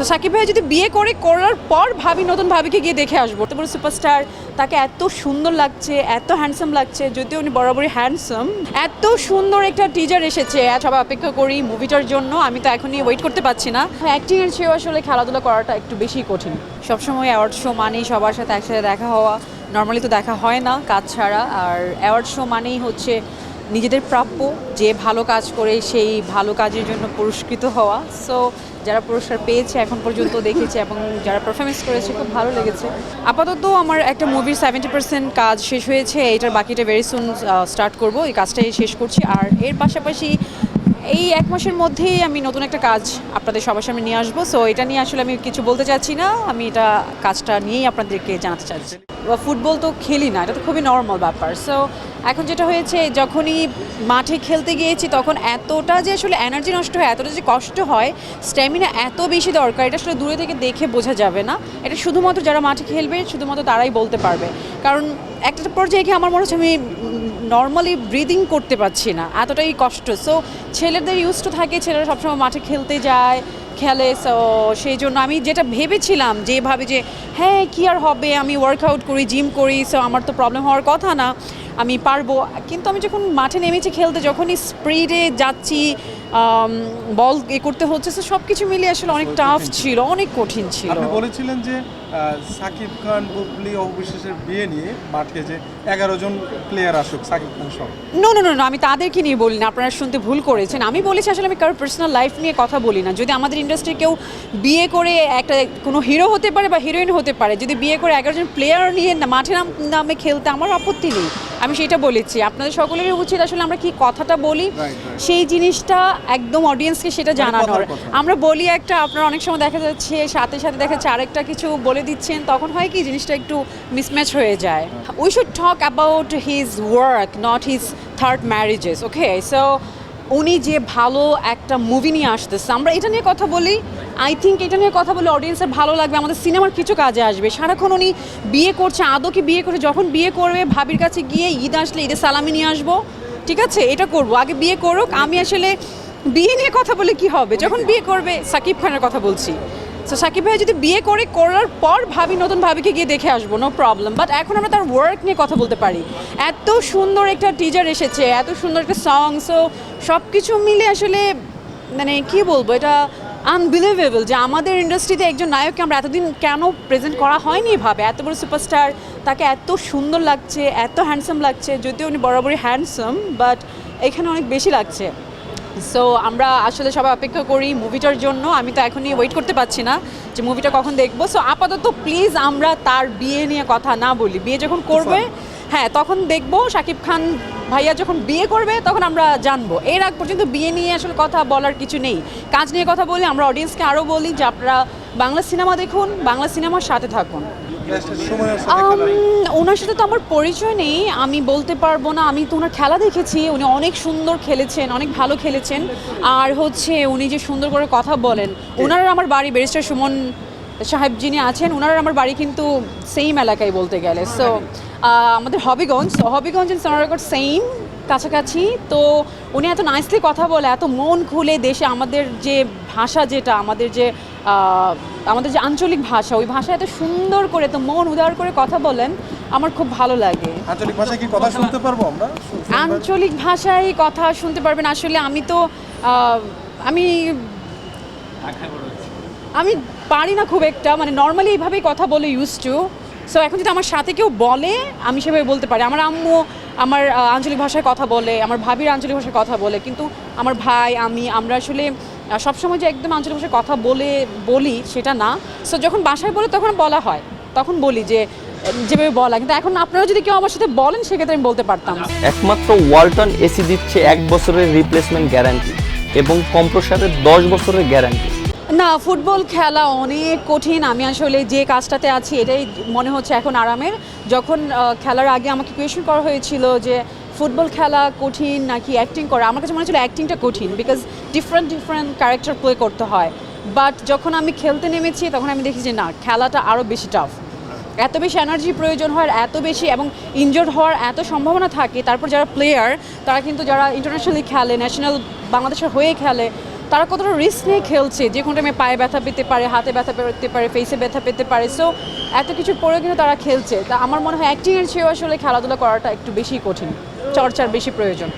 তো সাকিব ভাই যদি বিয়ে করে, করার পর ভাবি, নতুন ভাবিকে গিয়ে দেখে আসব। বড় সুপারস্টার তাকে এত সুন্দর লাগছে, এত হ্যান্ডসাম লাগছে, যদিও উনি বরাবরই হ্যান্ডসাম এত সুন্দর একটা টিজার এসেছে সবাই অপেক্ষা করি মুভিটার জন্য, আমি তো এখনই ওয়েট করতে পারছি না। অ্যাক্টিংয়ের চেয়েও আসলে খেলাধুলা করাটা একটু বেশি কঠিন। সবসময় অ্যাওয়ার্ড শো মানেই সবার সাথে একসাথে দেখা হওয়া। নর্মালি তো দেখা হয় না কাজ ছাড়া, আর অ্যাওয়ার্ড শো মানেই হচ্ছে নিজেদের প্রাপ্য যে ভালো কাজ করে সেই ভালো কাজের জন্য পুরস্কৃত হওয়া। সো যারা পুরস্কার পেয়েছে এখন পর্যন্ত দেখেছে এবং যারা পারফরমেন্স করেছে, খুব ভালো লেগেছে। আপাতত আমার একটা মুভির সেভেন্টি পার্সেন্ট কাজ শেষ হয়েছে, এইটার বাকিটা ভেরি সুন স্টার্ট করব। এই কাজটাই শেষ করছি। আর এর পাশাপাশি এই এক মাসের মধ্যেই আমি নতুন একটা কাজ আপনাদের সবার সামনে নিয়ে আসব। সো এটা নিয়ে আসলে আমি কিছু বলতে চাচ্ছি না। আমি এটা কাজটা নিয়েই আপনাদেরকে জানাতে চাচ্ছি। ফুটবল তো খেলি না, এটা তো খুবই নর্মাল ব্যাপার। সো এখন যেটা হয়েছে, যখনই মাঠে খেলতে গিয়েছি, তখন এতটা যে আসলে এনার্জি নষ্ট হয়, এতটা যে কষ্ট হয় স্ট্যামিনা এত বেশি দরকার, এটা আসলে দূরে থেকে দেখে বোঝা যাবে না। এটা শুধুমাত্র যারা মাঠে খেলবে, শুধুমাত্র তারাই বলতে পারবে। কারণ একটা পর্যায়ে গিয়ে আমার মনে হচ্ছে আমি নর্মালি ব্রিদিং করতে পারছি না, এতটাই কষ্ট। সো ছেলেদের ইউজ টু থাকে, ছেলেরা সবসময় মাঠে খেলতে যায়, খেলে। সো সেই জন্য আমি যেটা ভেবেছিলাম যেভাবে যে হ্যাঁ কি আর হবে? আমি ওয়ার্কআউট করি জিম করি সো আমার তো প্রবলেম হওয়ার কথা না। আমি পারব। কিন্তু আমি যখন মাঠে নেমেছি খেলতে যখনই স্পিডে যাচ্ছি বল এ করতে হচ্ছে তো সব কিছু মিলিয়ে আসলে অনেক টাফ ছিল। অনেক কঠিন ছিল। আপনি বলেছিলেন যে সাকিব খান বুবলি অবিশ্বাসের বিয়ে নিয়ে মাঠে যে এগারো জন প্লেয়ার আসুক সাকিব খান সহ। নো নো নো আমি তাদেরকে নিয়ে বলি না আপনারা শুনতে ভুল করেছেন। আমি বলেছি আসলে আমি কারোর পার্সোনাল লাইফ নিয়ে কথা বলি না। যদি আমাদের ইন্ডাস্ট্রি কেউ বিয়ে করে একটা কোনো হিরো হতে পারে বা হিরোইন হতে পারে যদি বিয়ে করে এগারো জন প্লেয়ার নিয়ে না- মাঠে নাম নামে খেলতে আমার আপত্তি নেই। আমি সেটা বলেছি। আপনাদের সকলেরই উচিত আসলে আমরা কি কথাটা বলি. সেই জিনিসটা একদম অডিয়েন্সকে সেটা জানানোর। আমরা বলি একটা আপনার অনেক সময় দেখা যাচ্ছে সাথে সাথে দেখা যাচ্ছে আরেকটা কিছু বলে দিচ্ছেন তখন হয় কি জিনিসটা একটু মিসম্যাচ হয়ে যায়। We should talk about his work not his third marriages okay so উনি যে ভালো একটা মুভি নিয়ে আসতেছে আমরা এটা নিয়ে কথা বলি আই থিঙ্ক এটা নিয়ে কথা বলে অডিয়েন্সের ভালো লাগবে, আমাদের সিনেমার কিছু কাজে আসবে। সারাক্ষণ উনি বিয়ে করছে, আদৌ কি বিয়ে করছে, যখন বিয়ে করবে, ভাবির কাছে গিয়ে ঈদ আসলে ঈদের সালামি নিয়ে আসব, ঠিক আছে? এটা করব। আগে বিয়ে করুক, আমি আসলে বিয়ে নিয়ে কথা বলে কি হবে? যখন বিয়ে করবে, সাকিব খানের কথা বলছি। তো সাকিব ভাই যদি বিয়ে করে, করার পর ভাবি, নতুন ভাবিকে গিয়ে দেখে আসব নো প্রবলেম বাট এখন আমরা তার ওয়ার্ক নিয়ে কথা বলতে পারি। এত সুন্দর একটা টিজার এসেছে, এত সুন্দর একটা সং সো সব কিছু মিলে আসলে মানে কি বলব, এটা আনবিলিভেবল যে আমাদের ইন্ডাস্ট্রিতে একজন নায়ককে আমরা এতদিন কেন প্রেজেন্ট করা হয়নি ভাবে? এত বড় সুপারস্টার তাকে এত সুন্দর লাগছে এত হ্যান্ডসাম লাগছে যদিও উনি বরাবরই হ্যান্ডসাম বাট এখানে অনেক বেশি লাগছে। সো আমরা আসলে সবাই অপেক্ষা করি মুভিটার জন্য। আমি তো এখনই ওয়েট করতে পারছি না যে মুভিটা কখন দেখব। সো আপাতত প্লিজ আমরা তার বিয়ে নিয়ে কথা না বলি। বিয়ে যখন করবে হ্যাঁ তখন দেখব। শাকিব খান ভাইয়া যখন বিয়ে করবে তখন আমরা জানব। এর আগ পর্যন্ত বিয়ে নিয়ে আসলে কথা বলার কিছু নেই। কাজ নিয়ে কথা বলি আমরা অডিয়েন্সকে আরও বলি যে আপনারা বাংলা সিনেমা দেখুন বাংলা সিনেমার সাথে থাকুন। ওনার সাথে তো আমার পরিচয় নেই আমি বলতে পারব না। আমি তো ওনার খেলা দেখেছি উনি অনেক সুন্দর খেলেছেন অনেক ভালো খেলেছেন। আর হচ্ছে উনি যে সুন্দর করে কথা বলেন ওনার আমার বাড়ি ব্যারিস্টার সুমন সাহেব যিনি আছেন ওনার আমার বাড়ি কিন্তু সেম এলাকায় বলতে গেলে। সো আমাদের হবিগঞ্জ হবিগঞ্জ এন্ড সোনারগড় সেম কাছাকাছি। তো উনি এত নাইসলি কথা বলে এত মন খুলে দেশে আমাদের যে ভাষা যেটা আমাদের যে আমাদের যে আঞ্চলিক ভাষা ওই ভাষা এত সুন্দর করে তো মন উদার করে কথা বলেন আমার খুব ভালো লাগে। আঞ্চলিক ভাষায় কি কথা শুনতে পারব আমরা? আঞ্চলিক ভাষায় কথা শুনতে পারবেন। আসলে আমি তো আমি আমি পারি না খুব একটা মানে নর্মালি এইভাবেই কথা বলে ইউজ টু সো এখন যদি আমার সাথে কেউ বলে, আমি সেভাবে বলতে পারি। আমার আম্মু আমার আঞ্চলিক ভাষায় কথা বলে, আমার ভাবির আঞ্চলিক ভাষায় কথা বলে, কিন্তু আমার ভাই, আমি, আমরা আসলে সবসময় যে একদম আঞ্চলিক ভাষায় কথা বলে, বলি সেটা না। সো যখন বাসায় বলে তখন বলা হয়। তখন বলি যে, যেভাবে বলা। কিন্তু এখন আপনারা যদি কেউ আমার সাথে বলেন, সেক্ষেত্রে আমি বলতে পারতাম। একমাত্র ওয়ালটন এসি দিচ্ছে এক বছরের রিপ্লেসমেন্ট গ্যারান্টি এবং কম্প্রসারের দশ বছরের গ্যারান্টি না, ফুটবল খেলা অনেক কঠিন। আমি আসলে যে কাজটাতে আছি, এটাই মনে হচ্ছে এখন আরামের। যখন খেলার আগে আমাকে কোয়েশন করা হয়েছিল যে ফুটবল খেলা কঠিন নাকি অ্যাক্টিং করা, আমার কাছে মনে হচ্ছিল অ্যাক্টিংটা কঠিন because different different character play করতে হয়। বাট যখন আমি খেলতে নেমেছি, তখন আমি দেখি যে না, খেলাটা আরও বেশি টাফ এত বেশি এনার্জি প্রয়োজন হয় এত বেশি এবং ইনজোর্ড হওয়ার এত সম্ভাবনা থাকে, তারপর যারা প্লেয়ার তারা কিন্তু যারা ইন্টারন্যাশনালি খেলে ন্যাশনাল বাংলাদেশের হয়ে খেলে তারা কতটা রিস্ক নিয়ে খেলছে? যে কোনো টাইমে পায়ে ব্যথা পেতে পারে, হাতে ব্যথা পেতে পারে ফেসে ব্যথা পেতে পারে। সো এত কিছু পরেও কিন্তু তারা খেলছে। তা আমার মনে হয় অ্যাক্টিংয়ের চেয়েও আসলে খেলাধুলা করাটা একটু বেশি কঠিন, চর্চার বেশি প্রয়োজন।